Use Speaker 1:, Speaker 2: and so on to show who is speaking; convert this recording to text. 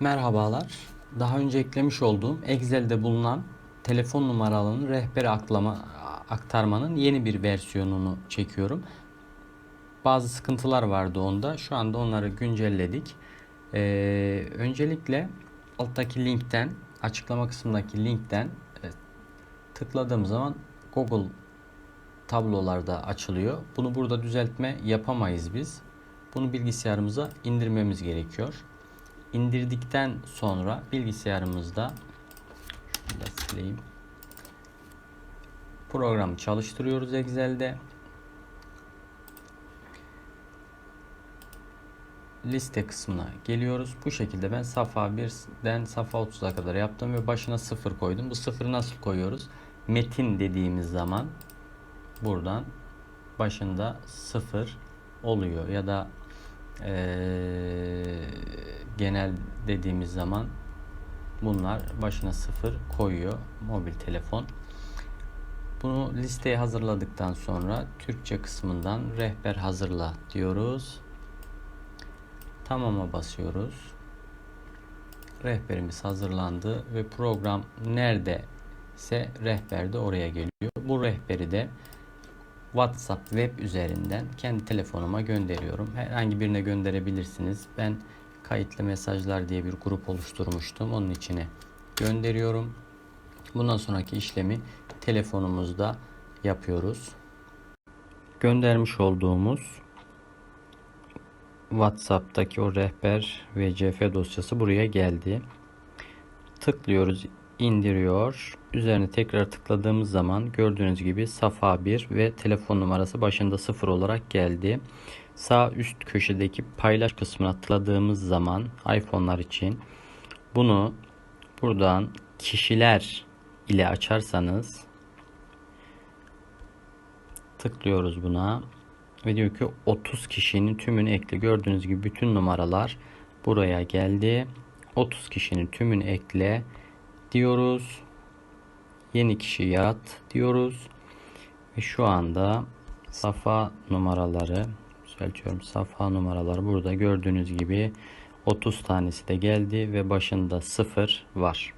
Speaker 1: Merhabalar. Daha önce eklemiş olduğum Excel'de bulunan telefon numaralarını rehbere aklama, aktarmanın yeni bir versiyonunu çekiyorum. Bazı sıkıntılar vardı onda. Şu anda onları güncelledik. Ee, öncelikle alttaki linkten, açıklama kısmındaki linkten e, tıkladığım zaman Google tablolarda açılıyor. Bunu burada düzeltme yapamayız biz. Bunu bilgisayarımıza indirmemiz gerekiyor. İndirdikten sonra bilgisayarımızda şunu sileyim. Programı çalıştırıyoruz Excel'de. Liste kısmına geliyoruz. Bu şekilde ben safa 1'den safa 30'a kadar yaptım ve başına 0 koydum. Bu sıfırı nasıl koyuyoruz? Metin dediğimiz zaman buradan başında 0 oluyor ya da eee, genel dediğimiz zaman bunlar başına 0 koyuyor mobil telefon. Bunu listeye hazırladıktan sonra Türkçe kısmından rehber hazırla diyoruz. Tamam'a basıyoruz. Rehberimiz hazırlandı ve program neredeyse rehber de oraya geliyor. Bu rehberi de WhatsApp web üzerinden kendi telefonuma gönderiyorum. Herhangi birine gönderebilirsiniz. Ben kayıtlı mesajlar diye bir grup oluşturmuştum. Onun içine gönderiyorum. Bundan sonraki işlemi telefonumuzda yapıyoruz. Göndermiş olduğumuz WhatsApp'taki o rehber VCF dosyası buraya geldi. Tıklıyoruz, indiriyor. Üzerine tekrar tıkladığımız zaman gördüğünüz gibi Safa 1 ve telefon numarası başında 0 olarak geldi. Sağ üst köşedeki paylaş kısmına tıkladığımız zaman iPhone'lar için bunu buradan kişiler ile açarsanız tıklıyoruz buna ve diyor ki 30 kişinin tümünü ekle. Gördüğünüz gibi bütün numaralar buraya geldi. 30 kişinin tümünü ekle diyoruz. Yeni kişi yat diyoruz. Ve şu anda safa numaraları düzeltiyorum. Safa numaraları burada gördüğünüz gibi 30 tanesi de geldi ve başında 0 var.